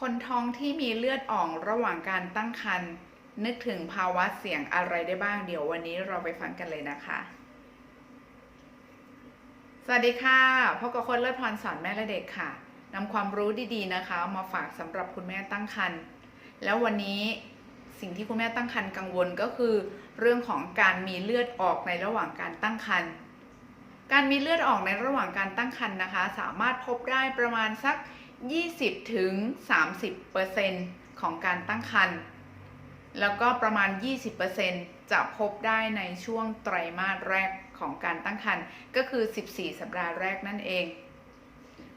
คนท้องที่มีเลือดออกระหว่างการตั้งครรภ์นึกถึงภาวะเสี่ยงอะไรได้บ้างเดี๋ยววันนี้เราไปฟังกันเลยนะคะ สวัสดีค่ะพบกับคนเลิศพรสอนแม่และเด็กค่ะนำความรู้ดีๆนะคะ มาฝากสำหรับคุณแม่ตั้งครรภ์แล้ววันนี้สิ่งที่คุณแม่ตั้งครรภ์กังวลก็คือ เรื่องของการมีเลือดออกในระหว่างการตั้งครรภ์การมีเลือดออกในระหว่างการตั้งครรภ์นะคะ สามารถพบได้ประมาณสัก 20ถึง30%ของการตั้งครรภ์แล้วก็ประมาณ 20%จะพบได้ในช่วงไตรมาสแรกของการตั้งครรภ์ก็คือ 14 สัปดาห์แรกนั่นเอง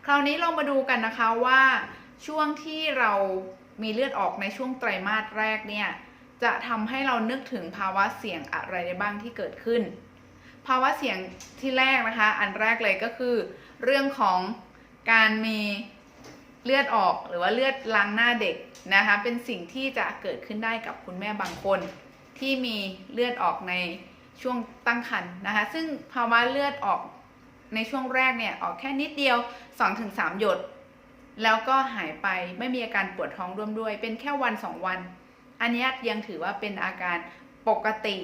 คราวนี้เรามาดูกันนะคะว่าช่วงที่เรามีเลือดออกในช่วงไตรมาสแรกเนี่ยจะทำให้เรานึกถึงภาวะเสี่ยงอะไรได้บ้างที่เกิดขึ้น ภาวะเสี่ยงที่แรกนะคะ อันแรกเลยก็คือ เรื่องของการมี เลือดออกหรือว่าเลือดล้างหน้าเด็กนะคะเป็นสิ่งที่จะเกิดขึ้นได้กับคุณแม่บางคน ที่มีเลือดออกในช่วงตั้งครรภ์นะคะซึ่งภาวะเลือดออกในช่วงแรกเนี่ยออกแค่นิดเดียว 2-3 หยด แล้วก็หายไปไม่มีอาการปวดท้องร่วมด้วย เป็นแค่วันสองวัน อันนี้ยยังถือว่าเป็นอาการปกติ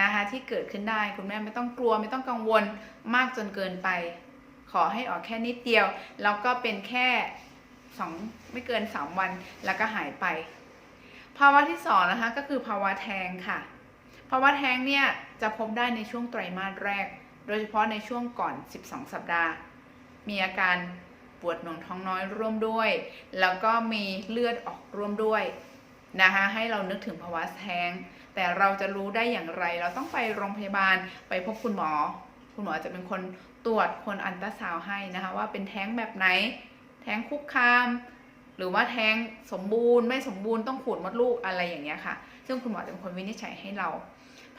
นะคะที่เกิดขึ้นได้คุณแม่ไม่ต้องกลัวไม่ต้องกังวลมากจนเกินไป ขอให้ออกแค่นิดเดียว แล้วก็เป็นแค่ สองไม่เกิน3วันแล้วก็หายไป ภาวะที่สองนะคะก็คือภาวะแท้งค่ะ ภาวะแท้งเนี่ยจะพบได้ในช่วงไตรมาสแรก โดยเฉพาะในช่วงก่อน 12 สัปดาห์ มีอาการปวดหน่วงท้องน้อยร่วมด้วย แล้วก็มีเลือดออกร่วมด้วยนะคะให้เรานึกถึงภาวะแท้ง แต่เราจะรู้ได้อย่างไร เราต้องไปโรงพยาบาลไปพบคุณหมอ คุณหมอจะเป็นคนตรวจคนอันตราซาวให้นะคะว่าเป็นแท้งแบบไหน แท้งคุกคาม หรือว่าแท้งสมบูรณ์ไม่สมบูรณ์ต้องขูดมดลูกอะไรอย่างเงี้ยค่ะ ซึ่งคุณหมอจะเป็นคนวินิจฉัยให้เรา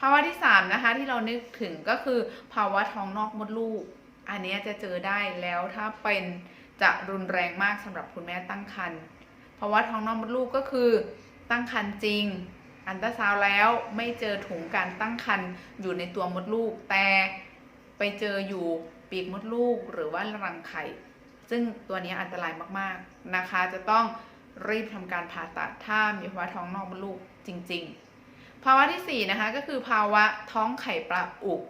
ภาวะที่3นะคะที่เรานึกถึงก็คือภาวะท้องนอกมดลูก อันนี้จะเจอได้แล้วถ้าเป็นจะรุนแรงมากสำหรับคุณแม่ตั้งครรภ์ภาวะท้องนอกมดลูกก็คือตั้งครรภ์จริง อันตราซาวแล้วไม่เจอถุงการตั้งครรภ์อยู่ในตัวมดลูก แต่ไปเจออยู่ปีกมดลูกหรือว่ารังไข่ ซึ่งตัวนี้อันตรายมากๆนะคะ จะต้องรีบทำการผ่าตัดถ้ามีภาวะท้องนอกมดลูกจริง ๆ ภาวะที่4นะคะก็คือภาวะท้องไข่ปลาอุก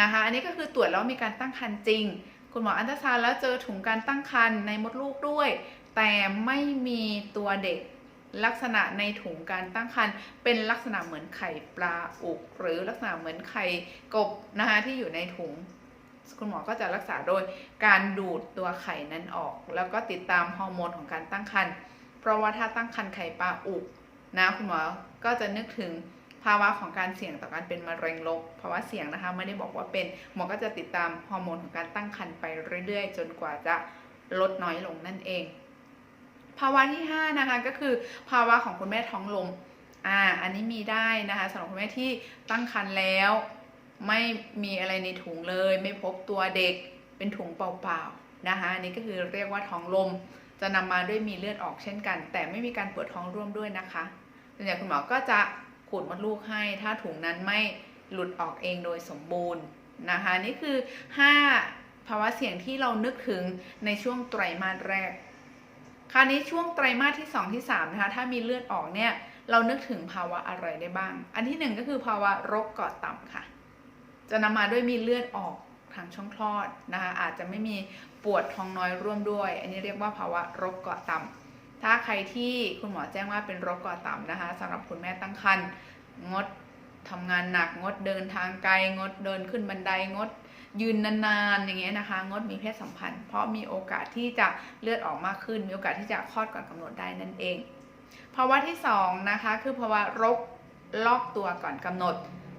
นะคะอันนี้ก็คือตรวจแล้วมีการตั้งครรภ์จริง คุณหมออันตราซาวแล้วเจอถุงการตั้งครรภ์ในมดลูกด้วย แต่ไม่มีตัวเด็กลักษณะในถุงการตั้งครรภ์เป็นลักษณะเหมือนไข่ปลาอุก หรือลักษณะเหมือนไข่กบนะคะที่อยู่ในถุง คุณหมอก็จะรักษาโดยการดูดตัวไข่นั้นออก แล้วก็ติดตามฮอร์โมนของการตั้งครรภ์เพราะว่าถ้าตั้งครรภ์ไข่ปลาอุกนะคุณหมอก็จะนึกถึงภาวะของการเสี่ยงต่อการเป็นมะเร็งลกภาวะเสี่ยงนะคะไม่ได้บอกว่าเป็นหมอก็จะติดตามฮอร์โมนของการตั้งครรภ์ไปเรื่อยๆ จนกว่าจะลดน้อยลงนั่นเอง ภาวะที่5นะคะก็คือ ภาวะของคุณแม่ท้องลมอ่าอันนี้มีได้นะคะสำหรับคุณแม่ที่ตั้งครรภ์แล้ว ไม่มีอะไรในถุงเลย ไม่พบตัวเด็กเป็นถุงเปล่าๆนะคะอันนี้ก็คือเรียกว่าท้องลม จะนำมาด้วยมีเลือดออกเช่นกัน แต่ไม่มีการปวดท้องร่วมด้วยนะคะส่วนใหญ่คุณหมอก็จะขูดมดลูกให้ ถ้าถุงนั้นไม่หลุดออกเองโดยสมบูรณ์นะคะนี่คือ 5 ภาวะเสี่ยงที่เรานึกถึงในช่วงไตรมาสแรก คราวนี้ช่วงไตรมาสที่ 2 ที่ 3 นะคะถ้ามีเลือดออกเนี่ยเรานึกถึงภาวะอะไรได้บ้าง อันที่ 1 ก็คือภาวะโรคเกาะต่ำค่ะ จะนำมาด้วยมีเลือดออกทางช่องคลอดนะคะอาจจะไม่มีปวดท้องน้อยร่วมด้วย อันนี้เรียกว่าภาวะรคเกาะต่ำถ้าใครที่คุณหมอแจ้งว่าเป็นรคเกาะต่ำนะคะสำหรับคุณแม่ตั้งครรภ์งดทำงานหนักงดเดินทางไกลงดเดินขึ้นบันไดงดยืนนานๆอย่างเงี้ยนะคะ งดมีเพศสัมพันธ์ เพราะมีโอกาสที่จะเลือดออกมากขึ้น มีโอกาสที่จะคลอดก่อนกำหนดได้นั่นเองภาวะที่2นะคะคือภาวะรกลอกตัวก่อนกำหนด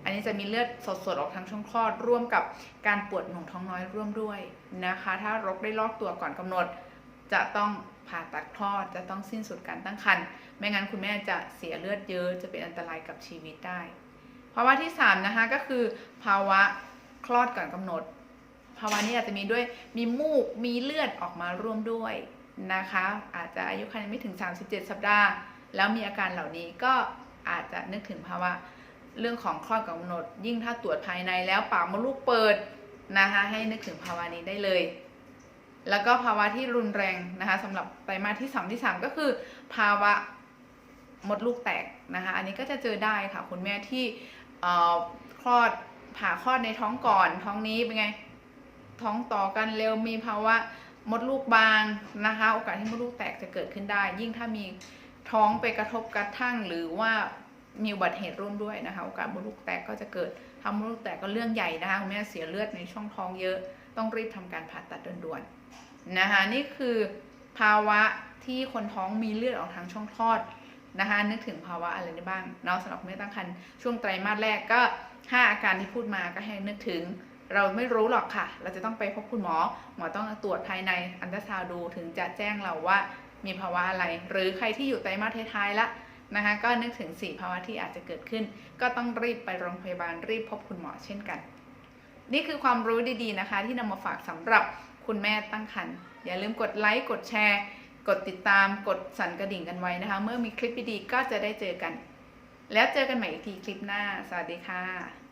อันนี้จะมีเลือดสดๆออกทางช่องคลอดร่วมกับการปวดหน่วงท้องน้อยร่วมด้วยนะคะ ถ้ารกได้ลอกตัวก่อนกำหนด จะต้องผ่าตัดคลอดจะต้องสิ้นสุดการตั้งครรภ์ไม่งั้นคุณแม่จะเสียเลือดเยอะจะเป็นอันตรายกับชีวิตได้ภาวะที่3นะคะก็คือภาวะคลอดก่อนกำหนด ภาวะนี้อาจจะมีด้วยมีมูกมีเลือดออกมาร่วมด้วยนะคะ อาจจะอายุครรภ์ไม่ถึง 37 สัปดาห์ แล้วมีอาการเหล่านี้ก็อาจจะนึกถึงภาวะ เรื่องของคลอดกำหนด ยิ่งถ้าตรวจภายในแล้วปากมดลูกเปิดนะคะให้นึกถึงภาวะนี้ได้เลย แล้วก็ภาวะที่รุนแรงนะคะสำหรับไตรมาสที่สที่สามก็คือ ภาวะมดลูกแตกนะคะ อันนี้ก็จะเจอได้ค่ะคุณแม่ที่คลอดผ่าคลอดในท้องก่อนท้องนี้เป็นไง ท้องต่อกันเร็วมีภาวะมดลูกบางนะคะ โอกาสที่มดลูกแตกจะเกิดขึ้นได้ ยิ่งถ้ามีท้องไปกระทบกระทั่งหรือว่า มีอุบัติเหตุร่วมด้วยนะคะโอกาสมดลูกแตกก็จะเกิดทำมดลูกแตกก็เรื่องใหญ่นะคะคุณแม่เสียเลือดในช่องท้องเยอะ ต้องรีบทำการผ่าตัดด่วนๆนะคะนี่คือภาวะที่คนท้องมีเลือดออกทางช่องคลอดนะคะนึกถึงภาวะอะไรได้บ้างเนาะสำหรับแม่ตั้งครรภ์ช่วงไตรมาสแรกก็ห้าอาการที่พูดมาก็ให้นึกถึง เราไม่รู้หรอกค่ะ เราจะต้องไปพบคุณหมอ หมอต้องตรวจภายในอันตราซาวด์ดูถึงจะแจ้งเราว่ามีภาวะอะไร หรือใครที่อยู่ไตรมาสท้ายๆละ นะคะก็นึกถึง 4 ภาวะที่อาจจะเกิดขึ้น ก็ต้องรีบไปโรงพยาบาลรีบพบคุณหมอเช่นกัน นี่คือความรู้ดีๆนะคะ ที่นำมาฝากสำหรับคุณแม่ตั้งครรภ์อย่าลืมกดไลค์กดแชร์ กดติดตามกดสั่นกระดิ่งกันไว้นะคะ เมื่อมีคลิปดีๆก็จะได้เจอกัน แล้วเจอกันใหม่อีกทีคลิปหน้า สวัสดีค่ะ